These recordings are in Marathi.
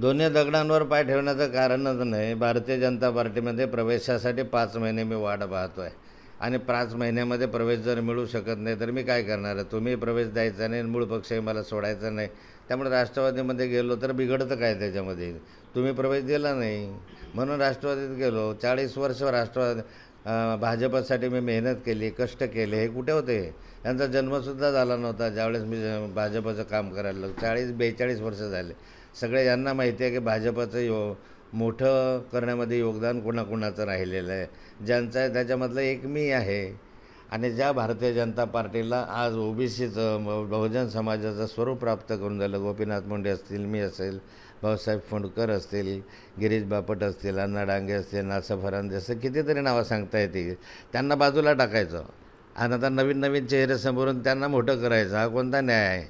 दोन्ही दगडांवर पाय ठेवण्याचं कारणच नाही. भारतीय जनता पार्टीमध्ये प्रवेशासाठी पाच महिने मी वाट पाहतो आहे आणि पाच महिन्यामध्ये प्रवेश जर मिळू शकत नाही तर मी काय करणार आहे? तुम्ही प्रवेश द्यायचा नाही मूळ पक्षही मला सोडायचा नाही. त्यामुळे राष्ट्रवादीमध्ये गेलो तर बिघडतं काय त्याच्यामध्ये? तुम्ही प्रवेश दिला नाही. म्हणून राष्ट्रवादीत गेलो. चाळीस वर्ष राष्ट्रवादी भाजपसाठी मी मेहनत केली कष्ट केले हे कुठे होते? त्यांचा जन्मसुद्धा झाला नव्हता. ज्यावेळेस मी भाजपाचं भाजपचं काम करायला लागलो चाळीस बेचाळीस वर्ष झाले. सगळे यांना माहिती आहे की भाजपचं यो मोठं करण्यामध्ये योगदान कोणाकोणाचं राहिलेलं आहे. ज्यांचं आहे त्याच्यामधलं एक मी आहे. आणि ज्या भारतीय जनता पार्टीला आज ओबीसीचं बहुजन समाजाचं स्वरूप प्राप्त करून झालं गोपीनाथ मुंडे असतील मी असेल भाऊसाहेब फोंडकर असतील गिरीश बापट असतील अण्णा डांगे असतील नासा फरांदे असं कितीतरी नावं सांगता येतील त्यांना बाजूला टाकायचं. आणि आता नवीन नवीन चेहरे समोरून त्यांना मोठं करायचं हा कोणता न्याय आहे?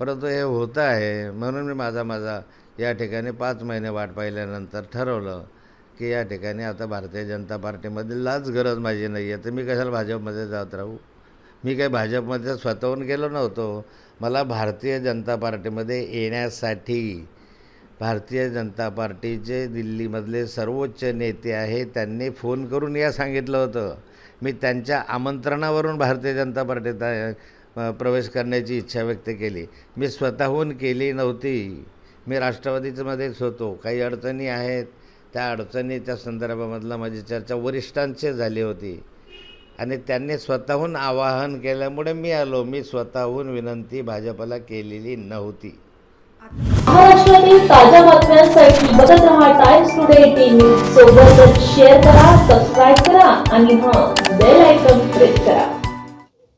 परंतु हे होतं आहे म्हणून मी माझा माझा या ठिकाणी पाच महिने वाट पाहिल्यानंतर ठरवलं की या ठिकाणी आता भारतीय जनता पार्टीमध्ये लाच गरज माझी नाही आहे तर मी कशाला भाजपमध्ये जात राहू? मी काही भाजपमध्ये स्वतःहून गेलो नव्हतो. मला भारतीय जनता पार्टीमध्ये येण्यासाठी भारतीय जनता पार्टीचे दिल्लीमधले सर्वोच्च नेते आहेत त्यांनी फोन करून या सांगितलं होतं. मी त्यांच्या आमंत्रणावरून भारतीय जनता पार्टीत प्रवेश करण्याची इच्छा व्यक्त केली. मी स्वतःहून केली नव्हती. मी राष्ट्रवादीमध्येच होतो. काही अडचणी आहेत? त्या अडचणी त्या संदर्भामधला माझी चर्चा वरिष्ठांची झाली होती. आणि त्यांनी स्वतःहून आवाहन केल्यामुळे मी आलो. मी स्वतःहून विनंती भाजपला केलेली नव्हती. महाराष्ट्रातील ताज्या बातम्यांसाठी बघत रहा टाइम्स टुडे टीव्ही सोबतच शेअर करा सबस्क्राईब करा आणि हां बेल आयकॉन प्रेस करा.